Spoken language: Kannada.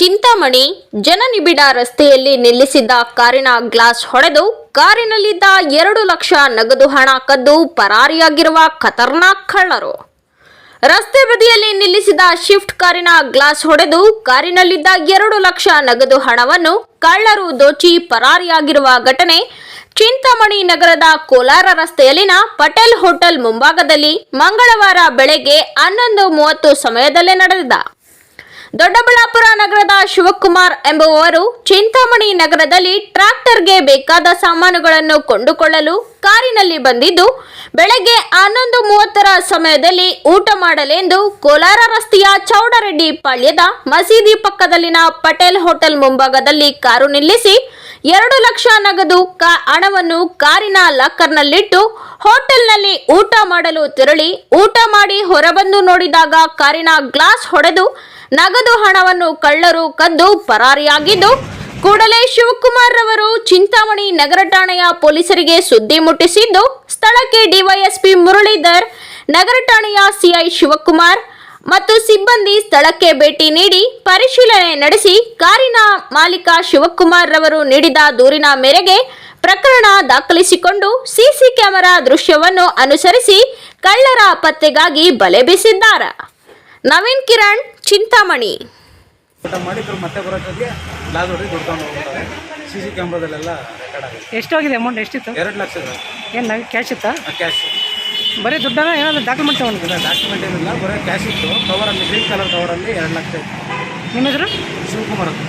ಚಿಂತಾಮಣಿ ಜನನಿಬಿಡ ರಸ್ತೆಯಲ್ಲಿ ನಿಲ್ಲಿಸಿದ್ದ ಕಾರಿನ ಗ್ಲಾಸ್ ಹೊಡೆದು ಕಾರಿನಲ್ಲಿದ್ದ ಎರಡು ಲಕ್ಷ ನಗದು ಹಣ ಕದ್ದು ಪರಾರಿಯಾಗಿರುವ ಖತರ್ನಾಕ್ ಕಳ್ಳರು. ರಸ್ತೆ ಬದಿಯಲ್ಲಿ ನಿಲ್ಲಿಸಿದ ಶಿಫ್ಟ್ ಕಾರಿನ ಗ್ಲಾಸ್ ಹೊಡೆದು ಕಾರಿನಲ್ಲಿದ್ದ ಎರಡು ಲಕ್ಷ ನಗದು ಹಣವನ್ನು ಕಳ್ಳರು ದೋಚಿ ಪರಾರಿಯಾಗಿರುವ ಘಟನೆ ಚಿಂತಾಮಣಿ ನಗರದ ಕೋಲಾರ ರಸ್ತೆಯಲ್ಲಿನ ಪಟೇಲ್ ಹೋಟೆಲ್ ಮುಂಭಾಗದಲ್ಲಿ ಮಂಗಳವಾರ ಬೆಳಗ್ಗೆ ಹನ್ನೊಂದು ಮೂವತ್ತು ಸಮಯದಲ್ಲೇ ನಡೆದಿದೆ. ದೊಡ್ಡಬಳ್ಳಾಪುರ ನಗರದ ಶಿವಕುಮಾರ್ ಎಂಬುವವರು ಚಿಂತಾಮಣಿ ನಗರದಲ್ಲಿ ಟ್ರ್ಯಾಕ್ಟರ್ಗೆ ಬೇಕಾದ ಸಾಮಾನುಗಳನ್ನು ಕೊಂಡುಕೊಳ್ಳಲು ಕಾರಿನಲ್ಲಿ ಬಂದಿದ್ದು, ಬೆಳಗ್ಗೆ ಹನ್ನೊಂದು ಮೂವತ್ತರ ಸಮಯದಲ್ಲಿ ಊಟ ಮಾಡಲೆಂದು ಕೋಲಾರ ರಸ್ತೆಯ ಚೌಡರೆಡ್ಡಿ ಪಾಳ್ಯದ ಮಸೀದಿ ಪಕ್ಕದಲ್ಲಿನ ಪಟೇಲ್ ಹೋಟೆಲ್ ಮುಂಭಾಗದಲ್ಲಿ ಕಾರು ನಿಲ್ಲಿಸಿ, ಎರಡು ಲಕ್ಷ ನಗದು ಹಣವನ್ನು ಕಾರಿನ ಲಾಕರ್ನಲ್ಲಿಟ್ಟು ಹೋಟೆಲ್ನಲ್ಲಿ ಊಟ ಮಾಡಲು ತೆರಳಿ, ಊಟ ಮಾಡಿ ಹೊರಬಂದು ನೋಡಿದಾಗ ಕಾರಿನ ಗ್ಲಾಸ್ ಹೊಡೆದು ನಗದು ಹಣವನ್ನು ಕಳ್ಳರು ಕದ್ದು ಪರಾರಿಯಾಗಿದ್ದು, ಕೂಡಲೇ ಶಿವಕುಮಾರ್ ರವರು ಚಿಂತಾಮಣಿ ನಗರ ಠಾಣೆಯ ಪೊಲೀಸರಿಗೆ ಸುದ್ದಿ ಮುಟ್ಟಿಸಿದ್ದು, ಸ್ಥಳಕ್ಕೆ ಡಿವೈಎಸ್ಪಿ ಮುರಳೀಧರ್, ನಗರ ಠಾಣೆಯ ಸಿಐ ಶಿವಕುಮಾರ್ ಮತ್ತು ಸಿಬ್ಬಂದಿ ಸ್ಥಳಕ್ಕೆ ಭೇಟಿ ನೀಡಿ ಪರಿಶೀಲನೆ ನಡೆಸಿ ಕಾರಿನ ಮಾಲೀಕ ಶಿವಕುಮಾರ್ ರವರು ನೀಡಿದ ದೂರಿನ ಮೇರೆಗೆ ಪ್ರಕರಣ ದಾಖಲಿಸಿಕೊಂಡು ಸಿಸಿ ಕ್ಯಾಮೆರಾ ದೃಶ್ಯವನ್ನು ಅನುಸರಿಸಿ ಕಳ್ಳರ ಪತ್ತೆಗಾಗಿ ಬಲೆ ಬೀಸಿದ್ದಾರೆ. ನವೀನ್ ಕಿರಣ್ ಚಿಂತಾಮಣಿ. ಊಟ ಮಾಡಿ ತಿರ್ಗಿ ಮತ್ತೆ ಬರೋಕ್ಕೆ ಹೋಗ್ತಾರೆ. ಸಿ ಸಿ ಕ್ಯಾಮ್ರಾದಲ್ಲೆಲ್ಲ ರೆಕಾರ್ಡ್ ಆಗಿದೆ ಎಷ್ಟಾಗಿದೆ ಅಮೌಂಟ್ ಎಷ್ಟಿತ್ತು? ಎರಡು ಲಕ್ಷ ಏನು ಕ್ಯಾಶ್ ಇತ್ತಾ? ಕ್ಯಾಶ್ ಬರೀ ದುಡ್ಡಾಗ ಏನಾದರೂ ಡಾಕ್ಯುಮೆಂಟ್ ತೊಗೊಂಡಿದ್ದೆ ಡಾಕ್ಯುಮೆಂಟ್ ಏನಿಲ್ಲ ಬರೀ ಕ್ಯಾಶ್ ಇತ್ತು. ಕವರಲ್ಲಿ ಗ್ರೀನ್ ಕಲರ್ ಕವರಲ್ಲಿ ಎರಡು ಲಕ್ಷ ಇತ್ತು. ನಿಮ್ಮ ಹೆಸರು? ಶಿವಕುಮಾರ್ ಅಂತ.